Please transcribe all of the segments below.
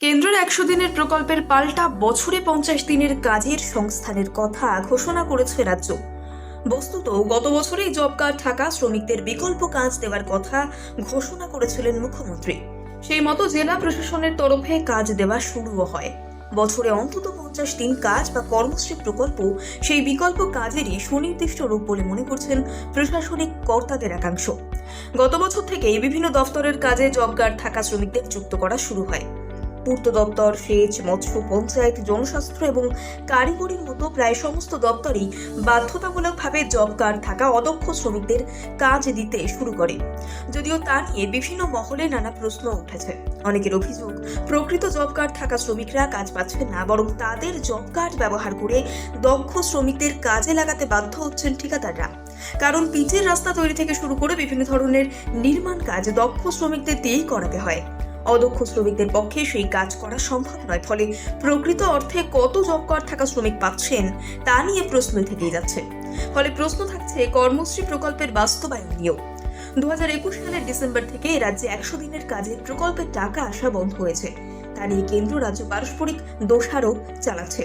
কেন্দ্রের একশো দিনের প্রকল্পের পাল্টা বছরে পঞ্চাশ দিনের কাজের সংস্থানের কথা ঘোষণা করেছে রাজ্য। বস্তুত, গত বছরেই জব কার্ড থাকা শ্রমিকদের বিকল্প কাজ দেওয়ার কথা ঘোষণা করেছিলেন মুখ্যমন্ত্রী। সেই মতো জেলা প্রশাসনের তরফে কাজ দেওয়া শুরুও হয়। বছরে অন্তত পঞ্চাশ দিন কাজ বা কর্মশ্রী প্রকল্প সেই বিকল্প কাজেরই সুনির্দিষ্ট রূপ বলে মনে করছেন প্রশাসনিক কর্তাদের একাংশ। গত বছর থেকেই বিভিন্ন দফতরের কাজে জব কার্ড থাকা শ্রমিকদের যুক্ত করা শুরু হয়। পূর্ত দপ্তর সেচ, মৎস্য, পঞ্চায়েত, জনস্বাস্থ্য এবং কারিগরির মতো প্রায় সমস্ত দপ্তরই বাধ্যতামূলকভাবে জব কার্ড থাকা অদক্ষ শ্রমিকদের কাজ দিতে শুরু করে। যদিও তা নিয়ে বিভিন্ন মহলে নানা প্রশ্ন উঠেছে। অনেকের অভিযোগ, প্রকৃত জব কার্ড থাকা শ্রমিকরা কাজ পাচ্ছেন না, বরং তাদের জব কার্ড ব্যবহার করে দক্ষ শ্রমিকদের কাজে লাগাতে বাধ্য হচ্ছেন ঠিকাদাররা। কারণ পিচের রাস্তা তৈরি থেকে শুরু করে বিভিন্ন ধরনের নির্মাণ কাজ দক্ষ শ্রমিকদের দিয়েই করাতে হয়। অদক্ষ শ্রমিকদের পক্ষে সেই কাজ করা সম্ভব নয়। ফলে প্রকৃত অর্থে কত জব কার্ড থাকা শ্রমিক পাচ্ছেন তা নিয়ে প্রশ্ন থেকেই যাচ্ছে। ফলে প্রশ্ন থাকছে কর্মশ্রী প্রকল্পের বাস্তবায়ন নিয়েও। দু হাজার একুশ সালের ডিসেম্বর থেকে রাজ্যে একশো দিনের কাজের প্রকল্পের টাকা আসা বন্ধ হয়েছে। তা নিয়ে কেন্দ্র রাজ্য পারস্পরিক দোষারোপ চালাচ্ছে।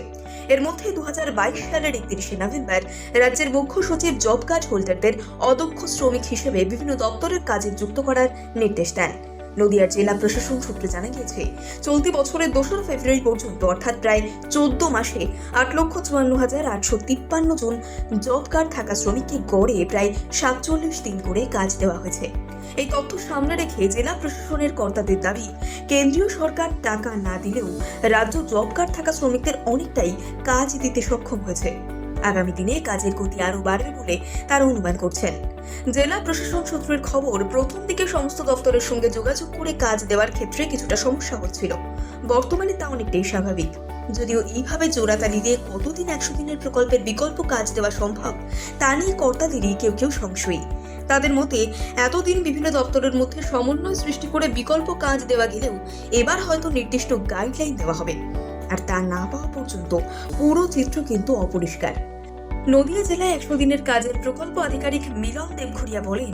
এর মধ্যে দু হাজার বাইশ সালের একত্রিশে নভেম্বর রাজ্যের মুখ্য সচিব জব কার্ড হোল্ডারদের অদক্ষ শ্রমিক হিসেবে বিভিন্ন দপ্তরের কাজে যুক্ত করার নির্দেশ দেন। নদিয়ার জেলা প্রশাসন সূত্রে জানা গিয়েছে, চলতি বছরের দোসরা ফেব্রুয়ারি পর্যন্ত, অর্থাৎ প্রায় চোদ্দ মাসে আট লক্ষ চুয়ান্ন হাজার আটশো তিপ্পান্ন জন জব কার্ড থাকা শ্রমিককে গড়ে প্রায় সাতচল্লিশ দিন করে কাজ দেওয়া হয়েছে। এই তথ্য সামনে রেখে জেলা প্রশাসনের কর্তাদের দাবি, কেন্দ্রীয় সরকার টাকা না দিলেও রাজ্য জব কার্ড থাকা শ্রমিকদের অনেকটাই কাজ দিতে সক্ষম হয়েছে। আগামী দিনে কাজের গতি আরও বাড়বে বলে তারা অনুমান করছেন। জেলা প্রশাসন সূত্রের খবর, প্রথম দিকে সমস্ত দপ্তরের সঙ্গে যোগাযোগ করে কাজ দেওয়ার ক্ষেত্রে কিছুটা সমস্যা হচ্ছিল। বর্তমানে তা অনেকটাই স্বাভাবিক। যদিও এইভাবে জোড়াতালি দিয়ে কতদিন একশো দিনের প্রকল্পের বিকল্প কাজ দেওয়া সম্ভব, তা নিয়ে কর্তাদেরই কেউ কেউ সংশয়ী। তাদের মতে, এতদিন বিভিন্ন দপ্তরের মধ্যে সমন্বয় সৃষ্টি করে বিকল্প কাজ দেওয়া গেলেও এবার হয়তো নির্দিষ্ট গাইডলাইন দেওয়া হবে। আর তা না পাওয়া পর্যন্ত পুরো চিত্র কিন্তু অপরিষ্কার। নদিয়া জেলায় একশো দিনের কাজের প্রকল্প আধিকারিক মিলন দেবঘুরিয়া বলেন,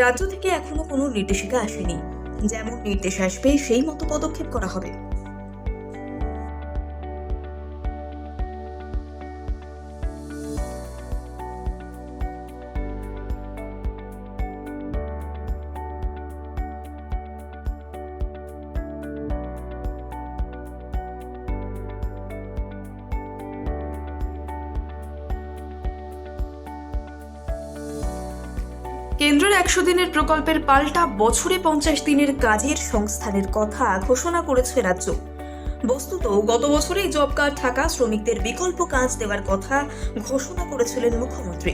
রাজ্য থেকে এখনও কোনো নির্দেশিকা আসেনি। যেমন নির্দেশ আসবে, সেই মতো পদক্ষেপ করা হবে। কেন্দ্রের একশো দিনের প্রকল্পের পাল্টা বছরে পঞ্চাশ দিনের কাজের সংস্থানের কথা ঘোষণা করেছে রাজ্য। বস্তুত গত বছরেই জব কার্ড থাকা শ্রমিকদের বিকল্প কাজ দেওয়ার কথা ঘোষণা করেছিলেন মুখ্যমন্ত্রী।